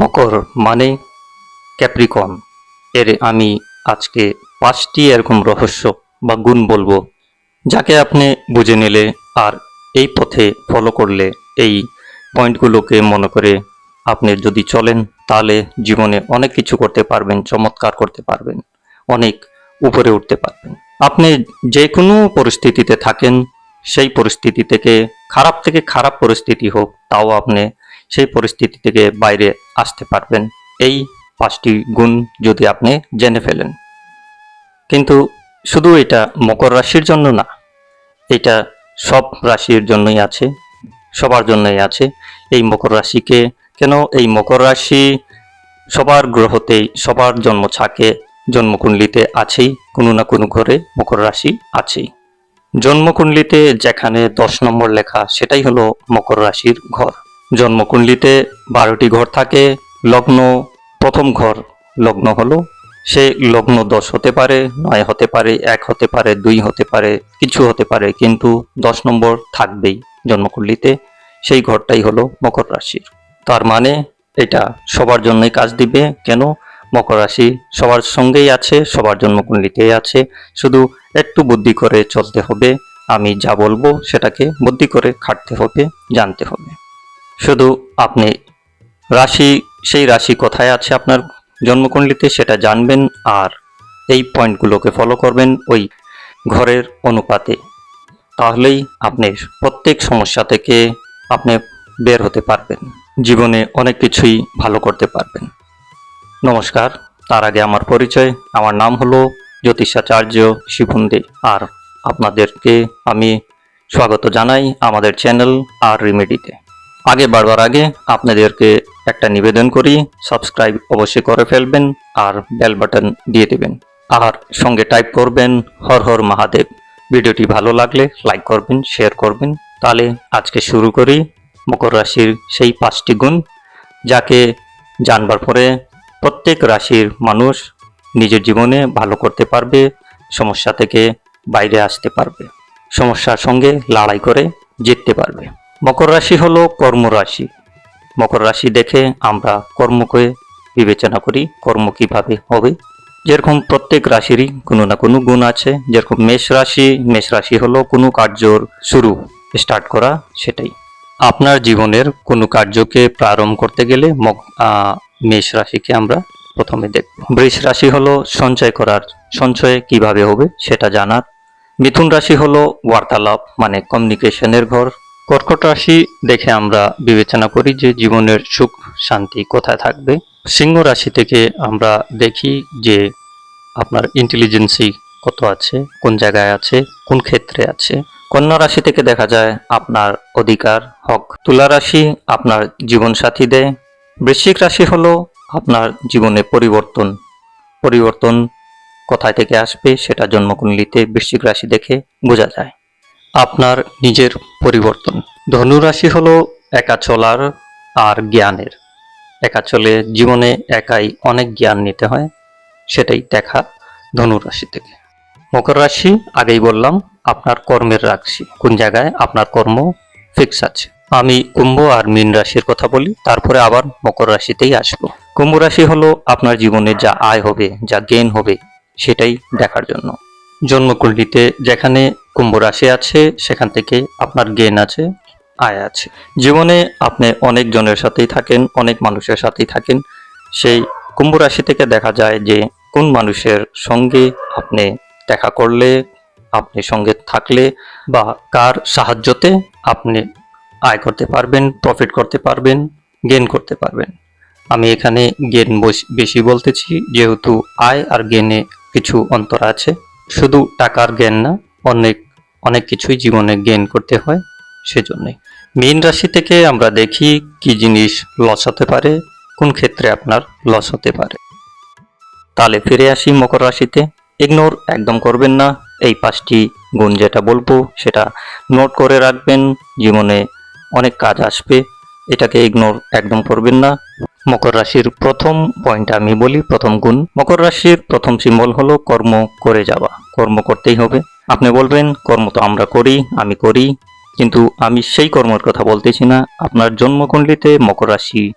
মকর মানে ক্যাপ্রিকন এর আমি আজকে পাঁচটি এরকম রহস্য বা গুণ বলব, যাকে আপনি বুঝে নিলে আর এই পথে ফলো করলে এই পয়েন্টগুলোকে মনে করে আপনি যদি চলেন, তাহলে জীবনে অনেক কিছু করতে পারবেন, চমৎকার করতে পারবেন, অনেক উপরে উঠতে পারবেন। আপনি যে কোনো পরিস্থিতিতে থাকেন, সেই পরিস্থিতি থেকে, খারাপ থেকে খারাপ পরিস্থিতি হোক, তাও আপনি সেই পরিস্থিতি থেকে বাইরে আসতে পারবেন। এই পাঁচটি গুণ যদি আপনি জেনে ফেলেন। কিন্তু শুধু এটা মকর রাশির জন্য না, এটা সব রাশির জন্যই আছে, সবার জন্যই আছে। এই মকর রাশিকে কেন এই মকর রাশি সবার গ্রহতেই, সবার জন্ম ছাকে জন্মকুণ্ডলিতে আছেই, কোনো না কোনো ঘরে মকর রাশি আছেই। জন্মকুণ্ডলিতে যেখানে দশ নম্বর লেখা, সেটাই হলো মকর রাশির ঘর। জন্মকুণ্ডলিতে বারোটি ঘর থাকে, লগ্ন, প্রথম ঘর লগ্ন হলো। সে লগ্ন দশ হতে পারে, নয় হতে পারে, এক হতে পারে, দুই হতে পারে, কিছু হতে পারে, কিন্তু দশ নম্বর থাকবেই জন্মকুণ্ডলিতে। সেই ঘরটাই হলো মকর রাশির। তার মানে এটা সবার জন্যই কাজ দিবে। কেন? মকর রাশি সবার সঙ্গেই আছে, সবার জন্মকুণ্ডলিতেই আছে। শুধু একটু বুদ্ধি করে চলতে হবে। আমি যা বলব সেটাকে বুদ্ধি করে খাটতে হবে, জানতে হবে। শুধু আপনি রাশি, সেই রাশি কোথায় আছে আপনার জন্মকুণ্ডলিতে সেটা জানবেন আর এই পয়েন্টগুলোকে ফলো করবেন ওই ঘরের অনুপাতে। তাহলেই আপনি প্রত্যেক সমস্যা থেকে আপনি বের হতে পারবেন। জীবনে অনেক কিছুই ভালো করতে পারবেন। নমস্কার, তার আগে আমার পরিচয়। আমার নাম হলো জ্যোতিষাচার্য শিবুন্দি আর আপনাদেরকে আমি স্বাগত জানাই আমাদের চ্যানেল আর রেমেডিতে। আগে বাড়বার আগে আপনাদেরকে একটা নিবেদন করি সাবস্ক্রাইব অবশ্যই করে ফেলবেন আর বেল বাটন দিয়ে দেবেন। আর সঙ্গে টাইপ করবেন, হর হর মহাদেব। ভিডিওটি ভালো লাগলে লাইক করবেন শেয়ার করবেন। তাহলে আজকে শুরু করি মকর রাশির সেই পাঁচটি গুণ, যাকে জানবার পরে প্রত্যেক রাশির মানুষ নিজের জীবনে ভালো করতে পারবে, সমস্যা থেকে বাইরে আসতে পারবে, সমস্যার সঙ্গে লড়াই করে জিততে পারবে। মকর রাশি হলো কর্মরাশি মকর রাশি দেখে আমরা কর্মকে বিবেচনা করি, কর্ম কীভাবে হবে। যেরকম প্রত্যেক রাশিরই কোনো না কোনো গুণ আছে। যেরকম মেষ রাশি মেষ রাশি হলো কোনো কার্যর শুরু স্টার্ট করা সেটাই। আপনার জীবনের কোনো কার্যকে প্রারম্ভ করতে গেলে মেষ রাশিকে আমরা প্রথমে দেখব। বৃষ রাশি হলো সঞ্চয় করার, সঞ্চয় কীভাবে হবে সেটা জানার। মিথুন রাশি হলো বার্তালাপ মানে কমিউনিকেশনের ঘর। কর্কট রাশি দেখে আমরা বিবেচনা করি যে জীবনের সুখ, শান্তি কোথায় থাকবে। সিংহ রাশি থেকে আমরা দেখি যে আপনার ইন্টেলিজেন্সি কত আছে, কোন জায়গায় আছে, কোন ক্ষেত্রে আছে। কন্যা রাশি থেকে দেখা যায় আপনার অধিকার, হক। তুলা রাশি আপনার জীবন সাথী দেয়। বৃশ্চিক রাশি হলো আপনার জীবনে পরিবর্তন। পরিবর্তন কোথায় থেকে আসবে সেটা জন্মকুণ্ডলিতে বৃশ্চিক রাশি দেখে বোঝা যায়। আপনার নিজের পরিবর্তন। ধনু রাশি হলো একা চলার আর জ্ঞানের। একা চলে জীবনে একাই অনেক জ্ঞান নিতে হয়, সেটাই দেখা ধনুরাশি থেকে। মকর রাশি, আগেই বললাম, আপনার কর্মের রাশি। কোন জায়গায়? আপনার কর্ম ফিক্স আছে। আমি কুম্ভ আর মীন রাশির কথা বলি, তারপরে আবার মকর রাশিতেই আসব। কুম্ভ রাশি হলো আপনার জীবনে যা আয় হবে, যা গেইন হবে, সেটাই দেখার জন্য। জন্মকুণ্ডলিতে যেখানে কুম্ভ রাশি আছে, সেখান থেকে আপনার গেন আছে, আয় আছে। জীবনে আপনি অনেক জনের সাথেই থাকেন, অনেক মানুষের সাথেই থাকেন। সেই কুম্ভ রাশি থেকে দেখা যায় যে, কোন মানুষের সঙ্গে আপনি দেখা করলে, আপনি সঙ্গে থাকলে বা কার সাহায্যতে আপনি আয় করতে পারবেন প্রফিট করতে পারবেন গেন করতে পারবেন। আমি এখানে গেন বেশি বলতেছি, যেহেতু আয় আর গেনে কিছু অন্তর আছে। শুধু টাকার জ্ঞান না, অনেক অনেক কিছুই জীবনে গেইন করতে হয় সেজন্যই। মীন রাশি থেকে আমরা দেখি কি জিনিস লস হতে পারে, কোন ক্ষেত্রে আপনার লস হতে পারে। তাহলে ফিরে আসি মকর রাশিতে। ইগনোর একদম করবেন না, এই পাঁচটি গুণ যেটা বলব সেটা নোট করে রাখবেন, জীবনে অনেক কাজ আসবে, এটাকে ইগনোর একদম করবেন না। মকর রাশির প্রথম পয়েন্ট আমি বলি, প্রথম গুণ। মকর রাশির প্রথম সিম্বল হলো কর্ম করে যাওয়া, কর্ম করতেই হবে। আপনি বলবেন, কর্ম তো আমরা করি, আমি করি। কিন্তু আমি সেই কর্মের কথা বলতেছি না। আপনার জন্মকুণ্ডলিতে মকর রাশি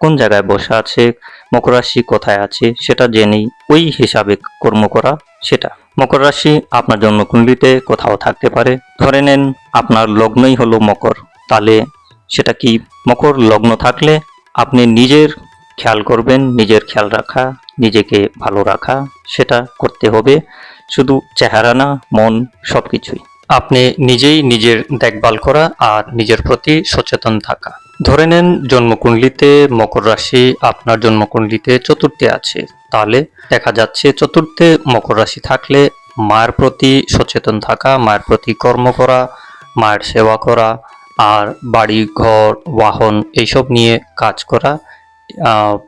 কোন জায়গায় বসে আছে, মকর রাশি কোথায় আছে, সেটা জেনেই ওই হিসাবে কর্ম করা সেটা। মকর রাশি আপনার জন্মকুণ্ডলিতে কোথাও থাকতে পারে। ধরে নেন, আপনার লগ্নই হলো মকর। তাহলে সেটা কি মকর লগ্ন থাকলে আপনি নিজের খেয়াল করবেন, নিজের খেয়াল রাখা, নিজেকে ভালো রাখা, সেটা করতে হবে। শুধু চেহারা না, মন সব কিছুই আপনি নিজেই নিজের দেখভাল করা আর নিজের প্রতি সচেতন থাকা। ধরে নেন, জন্মকুণ্ডলিতে মকর রাশি আপনার জন্মকুণ্ডলিতে চতুর্থে আছে। তাহলে দেখা যাচ্ছে চতুর্থে মকর রাশি থাকলে মায়ের প্রতি সচেতন থাকা, মায়ের প্রতি কর্ম করা, মায়ের সেবা করা আর বাড়ি, ঘর, বাহন এইসব নিয়ে কাজ করা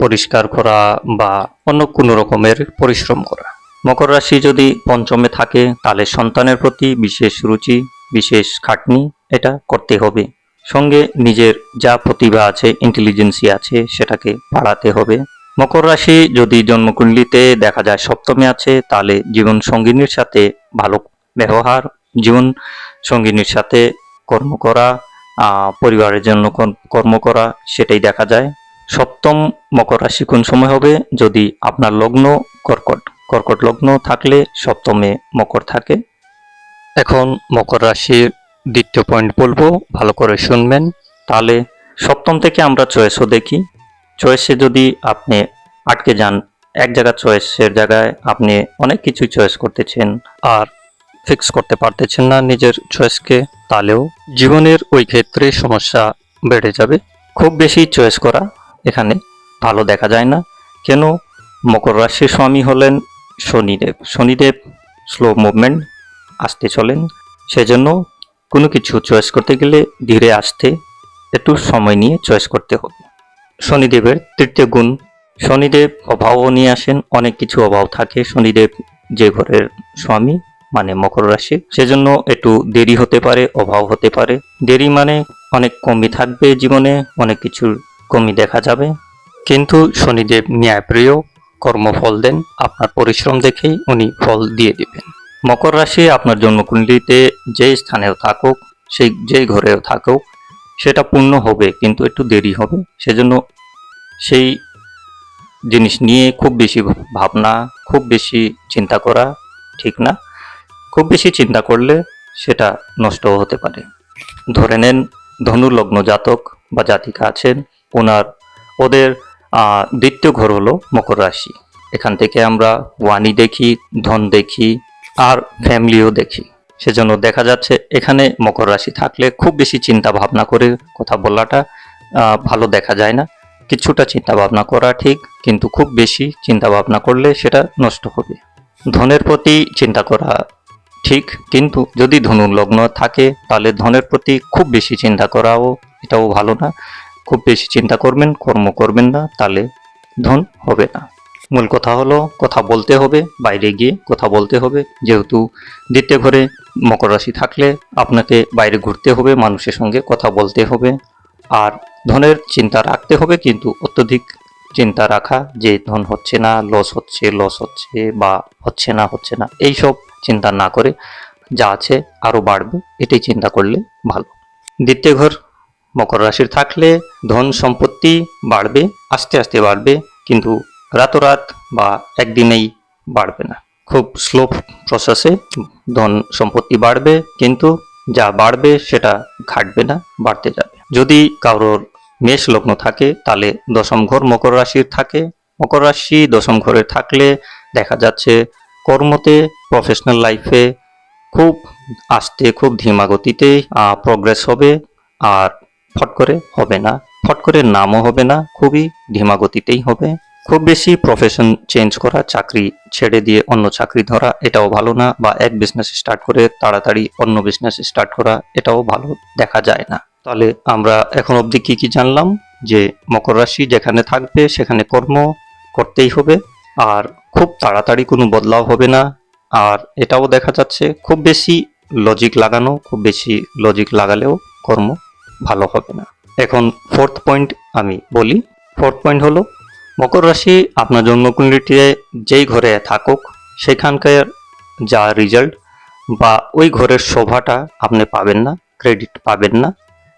পরিষ্কার করা বা অন্য কোনো রকমের পরিশ্রম করা। মকর রাশি যদি পঞ্চমে থাকে, তাহলে সন্তানের প্রতি বিশেষ রুচি, বিশেষ খাটনি এটা করতে হবে। সঙ্গে নিজের যা প্রতিভা আছে ইন্টেলিজেন্সি আছে, সেটাকে বাড়াতে হবে। মকর রাশি যদি জন্মকুণ্ডলিতে দেখা যায় সপ্তমে আছে, তাহলে জীবন সঙ্গিনীর সাথে ভালো ব্যবহার, জীবন সঙ্গিনীর সাথে কর্ম করা পরিবারের জন্য কর- কর্ম করা, সেটাই দেখা যায়। সপ্তম মকর রাশি কোন সময় হবে? যদি আপনার লগ্ন কর্কট। কর্কট লগ্ন থাকলে সপ্তমে মকর থাকে। এখন মকর রাশির দ্বিতীয় পয়েন্ট বলব, ভালো করে শুনবেন। তাহলে সপ্তম থেকে আমরা চয়েসও দেখি। চয়েসে যদি আপনি আটকে যান, এক জায়গা চয়েসের জায়গায় আপনি অনেক কিছু চয়েস করতেছেন আর ফিক্স করতে পারতেছেন না নিজের চয়েসকে তাহলেও জীবনের ওই ক্ষেত্রে সমস্যা বেড়ে যাবে। খুব বেশি চয়েস করা এখানে ভালো দেখা যায় না। কেন? মকর রাশির স্বামী হলেন শনিদেব। শনিদেব স্লো মুভমেন্ট আসতে চলেন। সেজন্য কোনো কিছু চয়েস করতে গেলে ধীরে আসতে একটু সময় নিয়ে চয়েস করতে হবে। শনিদেবের তৃতীয় গুণ, শনিদেব অভাবও নিয়ে আসেন, অনেক কিছু অভাব থাকে। শনিদেব যে ঘরের স্বামী মানে মকর রাশি, সেজন্য একটু দেরি হতে পারে, অভাব হতে পারে। দেরি মানে অনেক কমই থাকবে জীবনে, অনেক কিছুর কমই দেখা যাবে। কিন্তু শনিদেব ন্যায়প্রিয় কর্মফল দেন, আপনার পরিশ্রম দেখেই উনি ফল দিয়ে দিবেন। মকর রাশি আপনার জন্মকুণ্ডলিতে যে স্থানেও থাকুক, সেই যেই ঘরেও থাকুক, সেটা পূর্ণ হবে, কিন্তু একটু দেরি হবে। সেজন্য সেই জিনিস নিয়ে খুব বেশি ভাবনা, খুব বেশি চিন্তা করা ঠিক না। খুব বেশি চিন্তা করলে সেটা নষ্ট হতে পারে। ধরে নেন ধনু লগ্ন জাতক বা জাতিকা আছেন, ওনার, ওদের দ্বিতীয় ঘর হলো মকর রাশি। এখান থেকে আমরা ওয়ানি দেখি, ধন দেখি, আর ফ্যামিলিও দেখি। সেজন্য দেখা যাচ্ছে এখানে মকর রাশি থাকলে খুব বেশি চিন্তা ভাবনা করে কথা বলাটা ভালো দেখা যায় না। কিছুটা চিন্তা ভাবনা করা ঠিক, কিন্তু খুব বেশি চিন্তা ভাবনা করলে সেটা নষ্ট হবে। ধনের প্রতি চিন্তা করা ঠিক, কিন্তু যদি ধনু লগ্ন থাকে, তাহলে ধনের প্রতি খুব বেশি চিন্তা করাও এটাও ভালো না। খুব বেশি চিন্তা করবেন, কর্ম করবেন না তাহলে ধন হবে না। মূল কথা হলো, কথা বলতে হবে, বাইরে গিয়ে কথা বলতে হবে। যেহেতু দ্বিতীয় ঘরে মকর রাশি থাকলে আপনাকে বাইরে ঘুরতে হবে, মানুষের সঙ্গে কথা বলতে হবে। আর ধনের চিন্তা রাখতে হবে, কিন্তু অত্যধিক চিন্তা রাখা, যে ধন হচ্ছে না, লস হচ্ছে লস হচ্ছে বা হচ্ছে না হচ্ছে না এই সব চিন্তা না করে যা আছে আরও বাড়বে, এটাই চিন্তা করলে ভালো। দ্বিতীয় ঘর মকর রাশির থাকলে ধন সম্পত্তি বাড়বে, আস্তে আস্তে বাড়বে, কিন্তু রাতোরাত বা একদিনেই বাড়বে না। খুব স্লো প্রসেসে ধন সম্পত্তি বাড়বে, কিন্তু যা বাড়বে সেটা ঘাটবে না, বাড়তে যাবে। যদি কারোর মেষ লগ্ন থাকে, তাহলে দশম ঘর মকর রাশির থাকে। মকর রাশি দশম ঘরে থাকলে দেখা যাচ্ছে কর্মতে প্রফেশনাল লাইফে খুব আস্তে, খুব ধীমা গতিতে প্রগ্রেস হবে। আর ফট করে হবে না, ফট করে নামও হবে না, খুবই ধীমা গতিতেই হবে। খুব বেশি প্রফেশন চেঞ্জ করা, চাকরি ছেড়ে দিয়ে অন্য চাকরি ধরা, এটাও ভালো না, বা এক বিজনেস স্টার্ট করে তাড়াতাড়ি অন্য বিজনেস স্টার্ট করা, এটাও ভালো দেখা যায় না। তাহলে আমরা এখন অবধি কি কি জানলাম? যে মকর রাশি যেখানে থাকবে, সেখানে কর্ম করতেই হবে, আর খুব তাড়াতাড়ি কোনো বদলাও হবে না, আর এটাও দেখা যাচ্ছে, খুব বেশি লজিক লাগানো, খুব বেশি লজিক লাগালেও কর্ম ভালো হবে না। এখন ফোর্থ পয়েন্ট আমি বলি। ফোর্থ পয়েন্ট হলো, মকর রাশি আপনার জন্মকুণ্ডলিতে যেই ঘরে থাকুক, সেখানকার যা রেজাল্ট বা ওই ঘরের শোভাটা আপনি পাবেন না ক্রেডিট পাবেন না,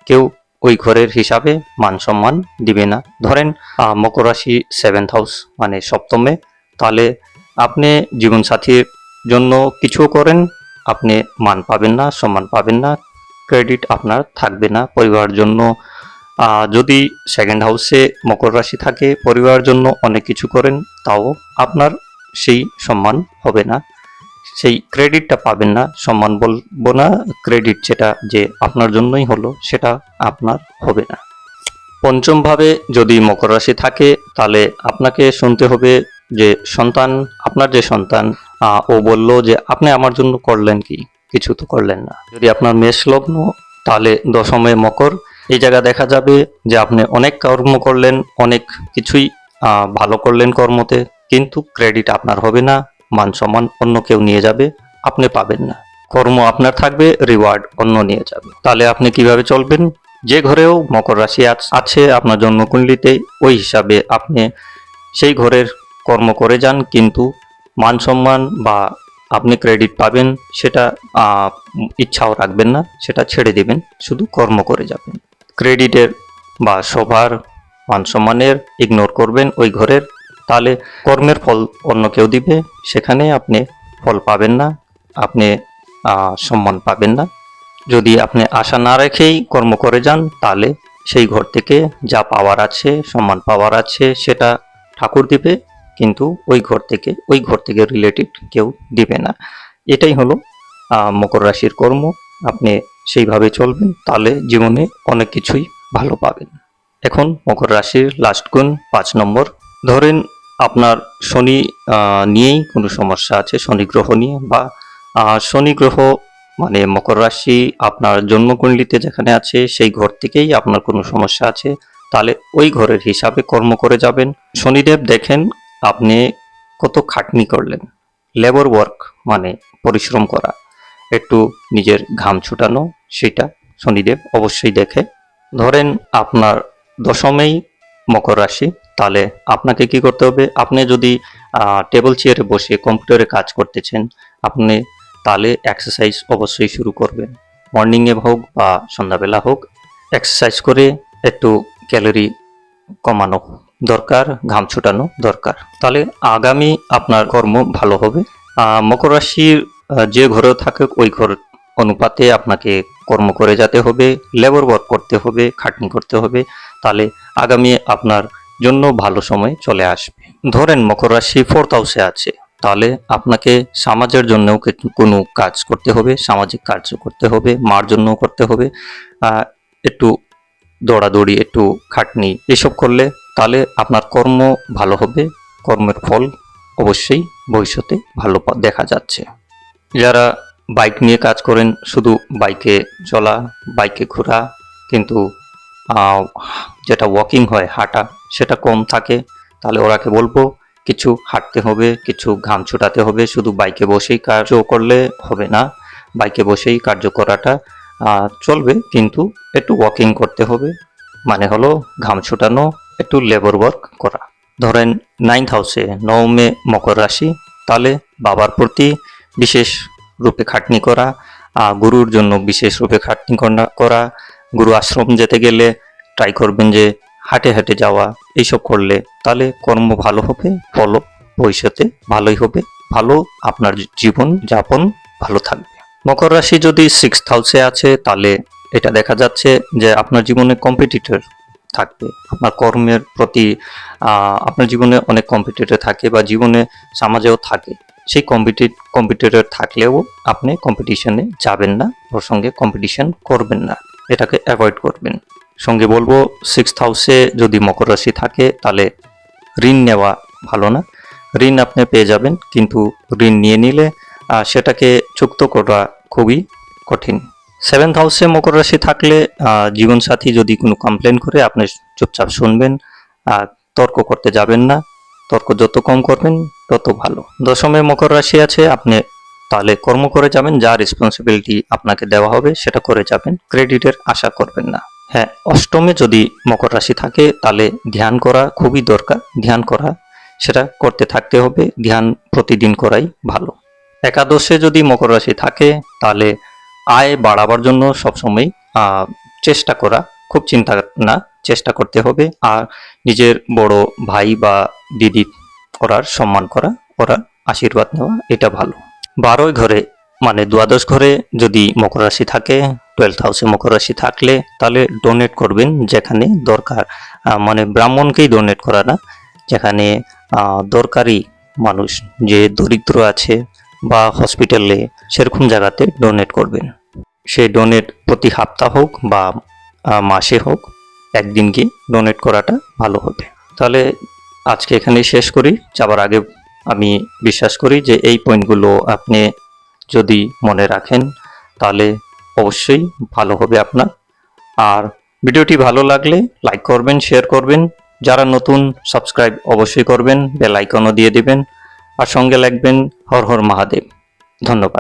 কেউ ওই ঘরের হিসাবে মান সম্মান দিবে না। ধরেন মকর রাশি সেভেন্থ হাউস মানে সপ্তমে, তাহলে আপনি জীবনসাথীর জন্য কিছু করেন, আপনি মান পাবেন না, সম্মান পাবেন না ক্রেডিট আপনার থাকবে না পরিবারের জন্য। যদি সেকেন্ড হাউসে মকর রাশি থাকে, পরিবারের জন্য অনেক কিছু করেন, তাও আপনার সেই সম্মান হবে না। সেই ক্রেডিটটা পাবেন না, সম্মান বলব না ক্রেডিট যেটা যে আপনার জন্যই হলো, সেটা আপনার হবে না। পঞ্চমভাবে যদি মকর রাশি থাকে, তাহলে আপনাকে শুনতে হবে যে সন্তান, আপনার যে সন্তান ও বলল যে, আপনি আমার জন্য করলেন কি? কিছু তো করলেন না। যদি আপনার মেষ লগ্ন তাহলে দশমে মকর। এই জায়গা দেখা যাবে যে আপনি অনেক কর্ম করলেন, অনেক কিছুই ভালো করলেন কর্মতে, কিন্তু ক্রেডিট আপনার হবে না, মান সম্মান অন্য কেউ নিয়ে যাবে, আপনি পাবেন না। কর্ম আপনার থাকবে রিওয়ার্ড অন্য নিয়ে যাবে। তাহলে আপনি কীভাবে চলবেন? যে ঘরেও মকর রাশি আছ- আপনার জন্মকুণ্ডলিতে, ওই হিসাবে আপনি সেই ঘরের কর্ম করে যান, কিন্তু মান সম্মান বা আপনি ক্রেডিট পাবেন, সেটা ইচ্ছাও রাখবেন না, সেটা ছেড়ে দেবেন, শুধু কর্ম করে যাবেন। ক্রেডিটের বা সবার মান সম্মানের ইগনোর করবেন ওই ঘরের, তাহলে কর্মের ফল অন্য কেউ দিবে, সেখানে আপনি ফল পাবেন না, আপনি সম্মান পাবেন না। যদি আপনি আশা না রেখেই কর্ম করে যান, তাহলে সেই ঘর থেকে যা পাওয়ার আছে, সম্মান পাওয়ার আছে, সেটা ঠাকুর দিবে কিন্তু ওই ঘর থেকে, ওই ঘর থেকে রিলেটেড কেউ দিবে না। এটাই হলো মকর রাশির কর্ম। আপনি সেইভাবে চলবেন, তাহলে জীবনে অনেক কিছুই ভালো পাবেন। এখন মকর রাশির লাস্ট গুণ, পাঁচ নম্বর। ধরেন আপনার শনি নিয়েই কোনো সমস্যা আছে, শনি গ্রহ নিয়ে বা শনি গ্রহ মানে মকর রাশি আপনার জন্মকুণ্ডলিতে যেখানে আছে, সেই ঘর থেকেই আপনার কোনো সমস্যা আছে, তাহলে ওই ঘরের হিসাবে কর্ম করে যাবেন। শনিদেব দেখেন আপনি কত খাটনি করলেন। লেবার ওয়ার্ক মানে পরিশ্রম করা। একটু নিজের ঘাম ছুটানো, সেটা শনিদেব অবশ্যই দেখে। ধরেন আপনার দশমেই মকর রাশি, তাহলে আপনাকে কি করতে হবে? আপনি যদি টেবিল চেয়ারে বসে কম্পিউটারে কাজ করতেছেন, আপনি তাহলে এক্সারসাইজ অবশ্যই শুরু করবেন। মর্নিংয়ে হোক বা সন্ধ্যাবেলা হোক এক্সারসাইজ করে একটু ক্যালোরি কমানো দরকার, ঘাম ছুটানো দরকার। তাহলে আগামী আপনার কর্ম ভালো হবে। মকর রাশির যে ঘরেও থাকে ওই ঘর অনুপাতে আপনাকে কর্ম করে যেতে হবে লেবার ওয়ার্ক করতে হবে, খাটনি করতে হবে। তাহলে আগামী আপনার জন্য ভালো সময় চলে আসবে। ধরেন মকর রাশি ফোর্থ হাউসে আছে। তাহলে আপনাকে সমাজের জন্যও কোনো কাজ করতে হবে, সামাজিক কার্য করতে হবে, মার জন্যও করতে হবে। একটু দৌড়াদৌড়ি, একটু খাটনি, এসব করলে তাহলে আপনার কর্ম ভালো হবে, কর্মের ফল অবশ্যই ভবিষ্যতে ভালো দেখা যাচ্ছে। যারা বাইক নিয়ে কাজ করেন, শুধু বাইকে চলা, বাইকে ঘোরা, কিন্তু যেটা ওয়াকিং হয়, হাঁটা, সেটা কম থাকে, তাহলে ওরাকে বলব, কিছু হাঁটতে হবে, কিছু ঘাম ছুটাতে হবে, শুধু বাইকে বসেই কার্য করলে হবে না। বাইকে বসেই কার্য করাটা চলবে, কিন্তু একটু ওয়াকিং করতে হবে মানে হলো ঘাম ছুটানো একটু লেবার ওয়ার্ক করা। ধরেন নাইন্থ হাউসে নবমে মকর রাশি তাহলে বাবার প্রতি বিশেষ রূপে খাটনি করা আহ, গুরুর জন্য বিশেষ রূপে খাটনি করা- করা গুরু আশ্রম যেতে গেলে ট্রাই করবেন যে হাঁটে হাঁটে যাওয়া এইসব করলে তাহলে কর্ম ভালো হবে ফল ভবিষ্যতে ভালোই হবে ভালো আপনার জীবন যাপন ভালো থাকবে। মকর রাশি যদি সিক্স হাউসে আছে তাহলে এটা দেখা যাচ্ছে যে আপনার জীবনে কম্পিটিটর থাকবে। আপনার কর্মের প্রতি আপনার জীবনে অনেক কম্পিটিটর থাকে বা জীবনে সমাজেও থাকে। সেই কম্পিটিট কম্পিটিটর থাকলেও আপনি কম্পিটিশনে যাবেন না ওর সঙ্গে কম্পিটিশন করবেন না। এটাকে অ্যাভয়েড করবেন। সঙ্গে বলব সিক্স হাউসে যদি মকর রাশি থাকে, তাহলে ঋণ নেওয়া ভালো না। ঋণ আপনি পেয়ে যাবেন, কিন্তু ঋণ নিয়ে নিলে সেটাকে চুক্ত করা খুবই কঠিন। সেভেন্থ হাউসে মকর রাশি থাকলে জীবনসাথী যদি কোনো কমপ্লেন করে, আপনি চুপচাপ শুনবেন। আর তর্ক করতে যাবেন না। তর্ক যত কম করবেন, তত ভালো। দশমে মকর রাশি আছে, আপনি তাহলে কর্ম করে যাবেন, যা রেসপন্সিবিলিটি আপনাকে দেওয়া হবে, সেটা করে যাবেন। ক্রেডিটের আশা করবেন না। হ্যাঁ অষ্টমে যদি মকর রাশি থাকে, তাহলে ধ্যান করা খুবই দরকার। ধ্যান করা, সেটা করতে থাকতে হবে। ধ্যান প্রতিদিন করাই ভালো। একাদশে যদি মকর রাশি থাকে, তাহলে আয় বাড়াবার জন্য সবসময় চেষ্টা করা। খুব চিন্তা না চেষ্টা করতে হবে। আর নিজের বড় ভাই বা দিদি করার সম্মান করা, ওরা আশীর্বাদ নেওয়া, এটা ভালো। বারোই ঘরে মানে দ্বাদশ ঘরে যদি মকর রাশি থাকে টুয়েলথ হাউসে মকর রাশি থাকলে, তাহলে ডোনেট করবেন যেখানে দরকার। মানে ব্রাহ্মণকেই ডোনেট করা না, যেখানে দরকারি মানুষ যে দরিদ্র আছে বা হসপিটালে সেরকম জায়গাতে ডোনেট করবেন। সেই ডোনেট প্রতি সপ্তাহ হোক বা মাসে হোক, একদিন গিয়ে ডোনেট করাটা ভালো হবে। তাহলে আজকে এখানেই শেষ করি। যাবার আগে আমি বিশ্বাস করি যে এই পয়েন্টগুলো আপনি যদি মনে রাখেন, তাহলে অবশ্যই ভালো হবে আপনার। আর ভিডিওটি ভালো লাগলে লাইক করবেন শেয়ার করবেন। যারা নতুন সাবস্ক্রাইব অবশ্যই করবেন বেল আইকনও দিয়ে দিবেন। আর সঙ্গে লাগবেন হর হর মহাদেব। ধন্যবাদ।